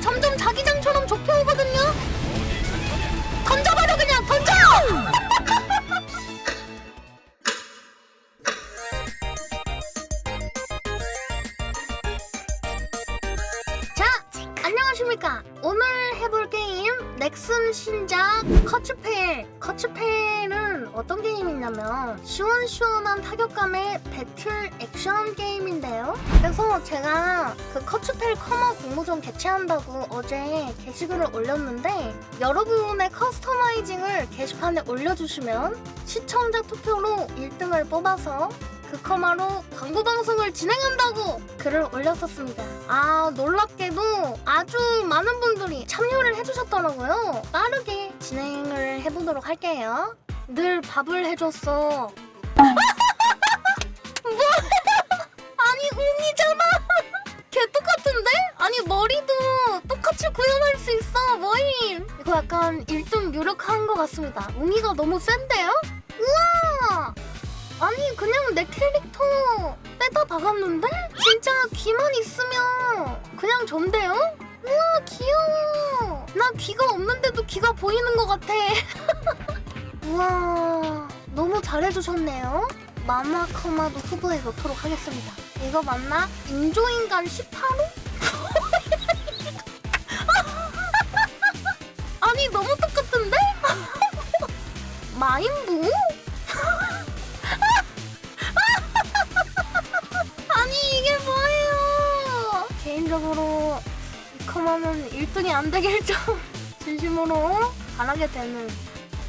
던져도 점점 게임이냐면 시원시원한 타격감의 배틀 액션 게임인데요. 그래서 제가 그 커츠펠 커머 공모전 개최한다고 어제 게시글을 올렸는데 여러분의 커스터마이징을 게시판에 올려주시면 시청자 투표로 1등을 뽑아서 그 커마로 광고 방송을 진행한다고 글을 올렸었습니다. 아 놀랍게도 아주 많은 분들이 참여를 해주셨더라고요. 빠르게 진행을 해보도록 할게요. 늘 밥을 해줬어. 뭐? 아니 웅이잖아. 걔 똑같은데? 아니 머리도 똑같이 구현할 수 있어. 뭐임? 이거 약간 1등 유력한 것 같습니다. 웅이가 너무 센데요? 우와! 아니 그냥 내 캐릭터 빼다 박았는데? 진짜 귀만 있으면 그냥 전데요? 우와 귀여워 나 귀가 없는데도 귀가 보이는 것 같아 우와 너무 잘해주셨네요 마마커마도 후보에 넣도록 하겠습니다 이거 맞나? 인조인간 18호? 아니 너무 똑같은데? 마인부? 아니 이게 뭐예요? 개인적으로 이 컴하면 1등이 안 되길 좀 진심으로 바라게 되는.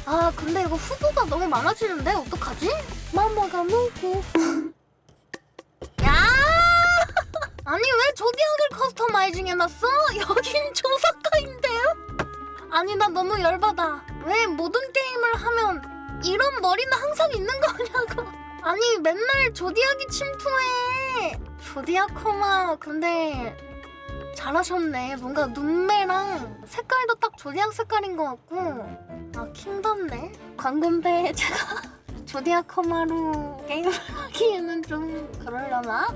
아 근데 이거 후보가 너무 많아지는데 어떡하지? 마마가 누구? 야! 아니 왜 조디악을 커스터마이징 해놨어? 여긴 조사카인데요? 아니 나 너무 열받아. 왜 모든 게임을 하면 이런 머리는 항상 있는 거냐고. 아니 맨날 조디악이 침투해. 조디악 코마 근데 잘하셨네. 뭔가 눈매랑 색깔도 딱 조디악 색깔인 것 같고. 아 킹받네. 광군배 제가 조디악 코마로 게임을 하기에는 좀 그러려나?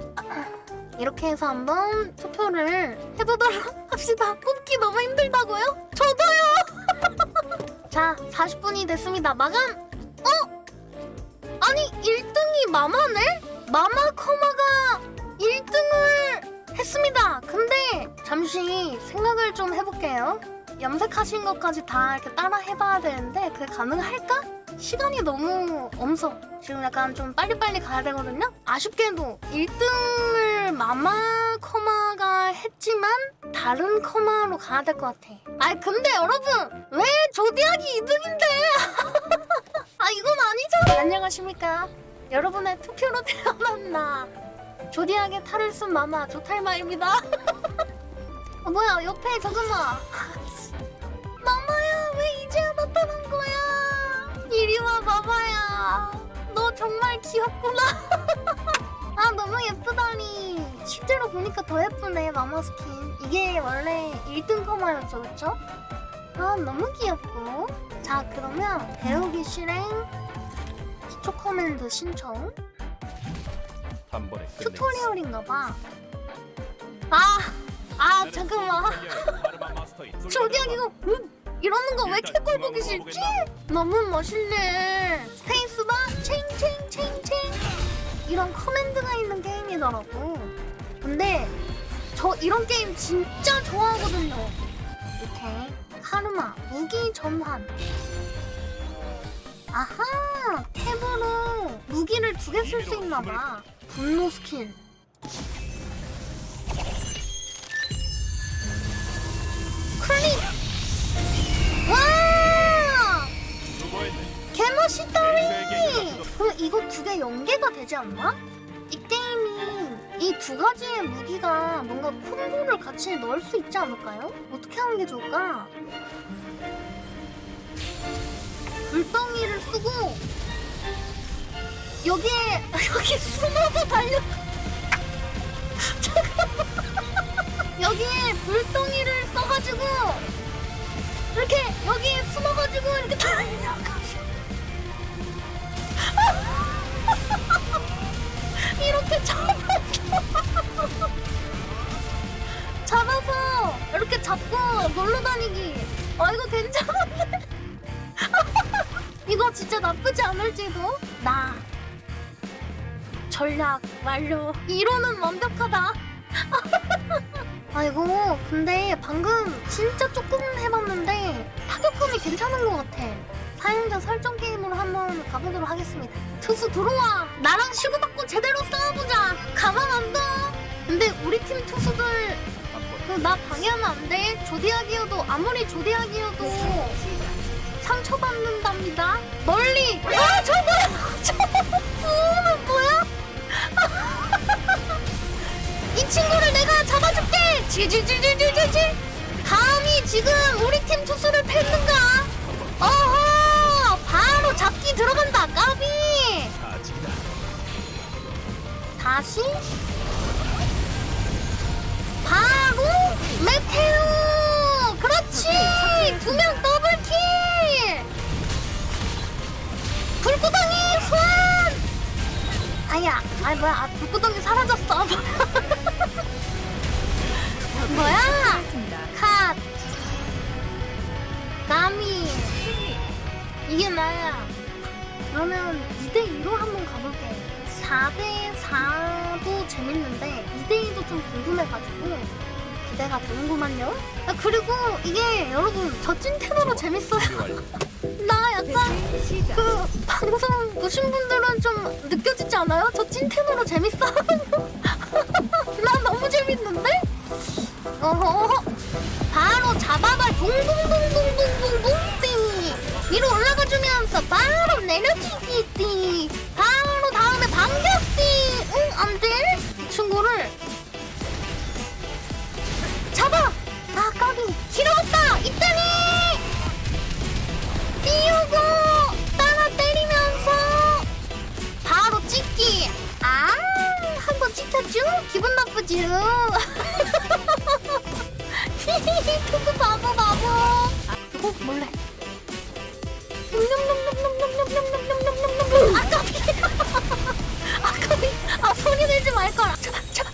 이렇게 해서 한번 투표를 해보도록 합시다. 뽑기 너무 힘들다고요? 저도요! 자, 40분이 됐습니다. 마감! 어? 아니, 1등이 마마네? 마마 커마가 1등을 했습니다. 근데 잠시 생각을 좀 해볼게요. 염색하신 것까지 다 이렇게 따라 해봐야 되는데 그게 가능할까? 시간이 너무 엄서. 지금 약간 좀 빨리빨리 가야 되거든요? 아쉽게도 1등을 마마 커마가 했지만 다른 커마로 가야 될 것 같아. 아 근데 여러분 왜 조디악이 2등인데? 아 이건 아니잖아. 안녕하십니까. 여러분의 투표로 태어났나. 조디악의 탈을 쓴 마마 조탈마입니다. 어, 뭐야 옆에 잠깐만. 마마야 왜 이제야 나타난 거야? 이리 와 마마야. 너 정말 귀엽구나. 아 너무 예쁘다니. 실제로 보니까 더 예쁘네 마마 스킨. 이게 원래 1등 커마였죠, 그쵸? 아 너무 귀엽고. 자 그러면 배우기 실행 기초 커맨드 신청. 한 번에 끝내. 튜토리얼인가봐. 아, 아 잠깐만. 조디악 이거 음, 이러는 거 왜 이렇게 꼴 보기 싫지? 너무 멋있네. 스페이스바 챙챙챙챙 이런 커맨드가 있는 게임이더라고. 근데 저 이런 게임 진짜 좋아하거든요. 이렇게 카르마 무기 전환. 아하 탭으로 무기를 두 개 쓸 수 있나봐. 분노 스킨. 클릭! 와! 개멋있다리! 그럼 이거 두 개 연계가 되지 않나? 이 게임이 이 두 가지의 무기가 뭔가 콤보를 같이 넣을 수 있지 않을까요? 어떻게 하는 게 좋을까? 불덩이를 쓰고 여기에 여기 숨어서 달려 여기에 불덩이를 써 가지고 이렇게 여기에 숨어 가지고 이렇게 달려가서 이렇게 잡았어 잡아서 이렇게 잡고 놀러 다니기. 아 이거 괜찮은데? 이거 진짜 나쁘지 않을지도. 나 전략 완료. 이론은 완벽하다. 아이고 근데 방금 진짜 조금 해봤는데 타격감이 괜찮은 것 같아. 사용자 설정 게임으로 한번 가보도록 하겠습니다. 투수 들어와. 나랑 시구받고 제대로 싸워보자. 가만 안 둬. 근데 우리 팀 투수들 한 번에 그나 방해하면 안 돼. 조디악이어도 아무리 조디악이어도 상처받는답니다. 멀리. 아 저거 저거 친구를 내가 잡아줄게. 지지지지지지지. 감히 지금 우리 팀 투수를 팼는가? 어허 바로 잡기 들어간다. 까비. 다시 바로 메테오 그렇지 두 명 더블킬 불구덩이 소환 아야 아이 뭐야 아, 불구덩이 사라졌어 뭐야? 컷 까미. 이게 나야. 그러면 2대2로 한번 가볼게. 4대4도 재밌는데 2대2도 좀 궁금해가지고 기대가 되는구만요. 아, 그리고 이게 여러분 저 찐텐으로 재밌어요. 나 약간 그 방송 보신 분들은 좀 느껴지지 않아요? 저 찐텐으로 재밌어 나 어허 바로 잡아봐. 둥둥둥둥둥둥둥 띵 위로 올라가주면서 바로 내려치기 띵 바로 투수 바보 바보 이거 몰래. 냠냠냠냠냠냠냠냠냠냠냠 아까비 아까비 아 소리 내지 잡아 잡아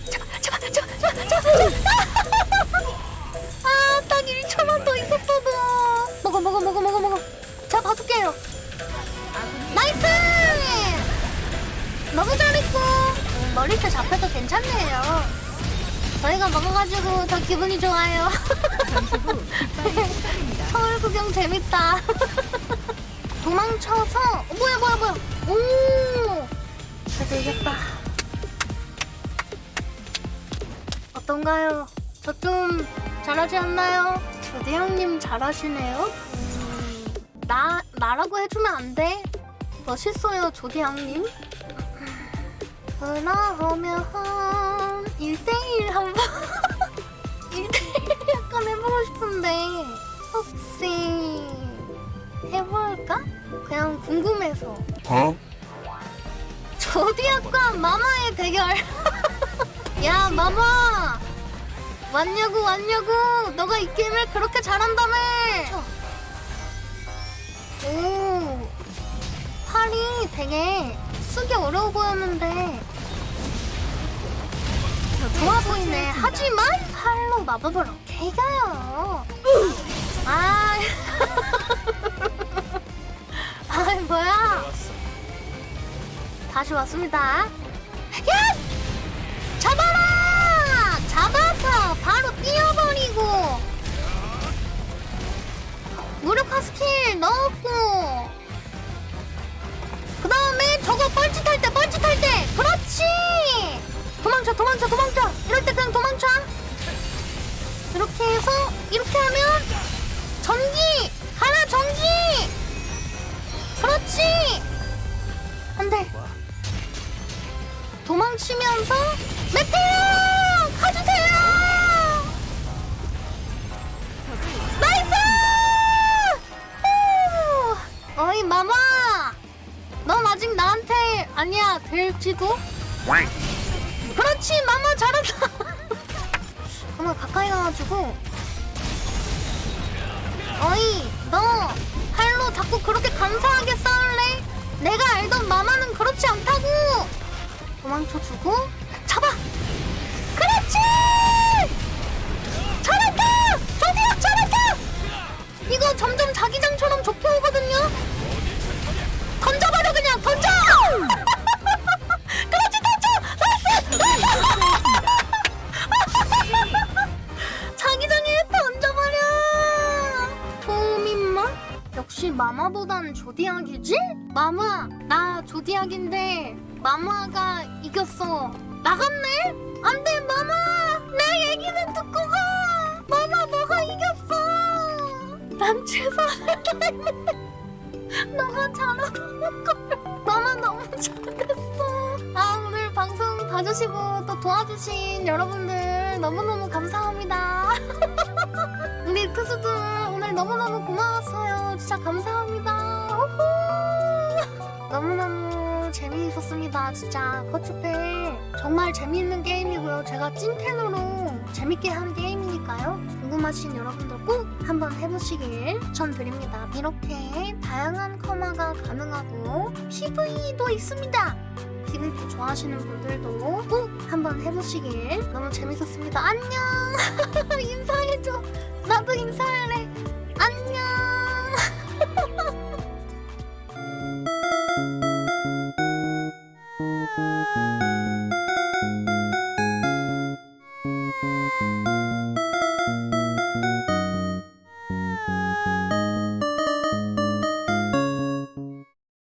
아딱 1초만 더 있었어도 먹어 먹어 먹어 먹어 먹어. 자 봐줄게요. 나이스! 너무 잘했고. 음, 머리채 잡혀도 괜찮네요 저희가 먹어가지고 더 기분이 좋아요 서울 구경 재밌다 도망쳐서 어, 뭐야 뭐야 뭐야 오잘 되겠다 어떤가요? 저 좀 잘하지 않나요? 조대 형님 잘하시네요. 음, 나 나라고 해주면 안 돼? 멋있어요 조대 형님. 그러면 1대1 한번 1대1 약간 해보고 싶은데 혹시 해볼까? 그냥 궁금해서 어? 조디악과 마마의 대결. 야 마마 왔냐고 왔냐고 너가 이 게임을 그렇게 잘한다며. 오 팔이 되게 쓰기 어려워 보였는데 좋아 보이네. 하지만 팔로 마법을 어떻게 이겨요? 아, 아 뭐야? 다시 왔습니다. 야! 잡아라! 잡아서 바로 뛰어버리고 무력화 스킬 넣었고 치고? 그렇지 마마 잘한다. 정말 가까이 가가지고. 어이 너 팔로 자꾸 그렇게 감사하게 싸울래? 내가 알던 마마는 그렇지 않다고. 도망쳐주고. 잡아! 그렇지! 잘했다! 저기요 잘했다! 이거 점점 자기장처럼 좁혀오거든요? 마보단 조디악이지? 마마 나 조디악인데 마마가 이겼어. 나갔네? 안 돼 마마 내 얘기는 듣고 가! 마마 너가 이겼어! 난 최선을 너가 잘하는 걸. 너는 너무 잘했어. 아 오늘 방송 봐주시고 또 도와주신 여러분들 너무너무 감사합니다. 우리 투수들 오늘 너무너무 고마웠어요. 진짜 감사합니다. 우후. 너무너무 재미있었습니다 진짜. 커츠페 정말 재미있는 게임이고요. 제가 찐텐으로 재밌게 한 게임이니까요. 궁금하신 여러분들 꼭 한번 해보시길 추천드립니다. 이렇게 다양한 커마가 가능하고 PV도 있습니다. PVP 좋아하시는 분들도 꼭 한번 해보시길 너무 재밌었습니다. 안녕! 인사해줘. 나도 인사할